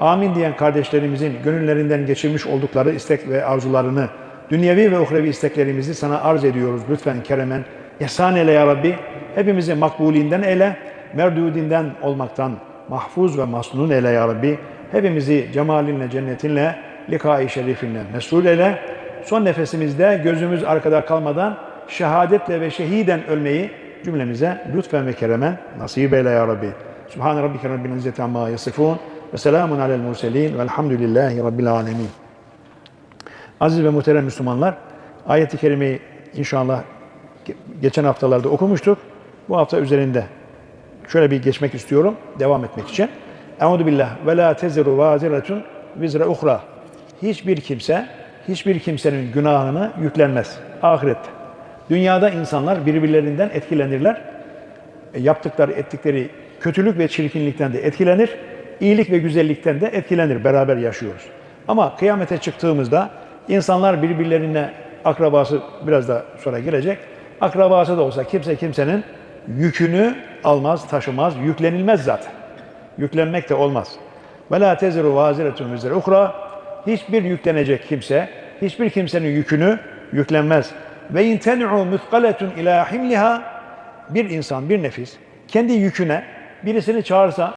amin diyen kardeşlerimizin gönüllerinden geçirmiş oldukları istek ve arzularını, dünyevi ve uhrevi isteklerimizi sana arz ediyoruz. Lütfen keremen, ihsan eyle ya Rabbi. Hepimizi makbulinden eyle, merdudinden olmaktan mahfuz ve masnun eyle ya Rabbi. Hepimizi cemalinle, cennetinle, likai şerifinle mesul eyle. Son nefesimizde gözümüz arkada kalmadan şehadetle ve şehiden ölmeyi cümlemize lütfen ve keremen nasip eyle ya Rabbi. Subhan rabbike rabbil izzeti amma yasifun ve selamun alel murselin velhamdülillahi rabbil alemin. Aziz ve muhterem Müslümanlar, ayet-i kerimeyi inşallah ge- geçen haftalarda okumuştuk. Bu hafta üzerinde şöyle bir geçmek istiyorum, devam etmek için. Euzu billah ve la teziru vaziretun vizre uhra. Hiçbir kimse, hiçbir kimsenin günahını yüklenmez ahirette. Dünyada insanlar birbirlerinden etkilenirler. E, yaptıkları, ettikleri kötülük ve çirkinlikten de etkilenir. İyilik ve güzellikten de etkilenir. Beraber yaşıyoruz. Ama kıyamete çıktığımızda insanlar birbirlerine akrabası biraz da sonra gelecek. Akrabası da olsa kimse kimsenin yükünü almaz, taşımaz, yüklenilmez zaten. Yüklenmek de olmaz. Ve la teziru vaziretun vizre uhra. Hiçbir yüklenecek kimse, hiçbir kimsenin yükünü yüklenmez. Ve in ten'u muthqaletun ila himliha bir insan, bir nefis kendi yüküne birisini çağırsa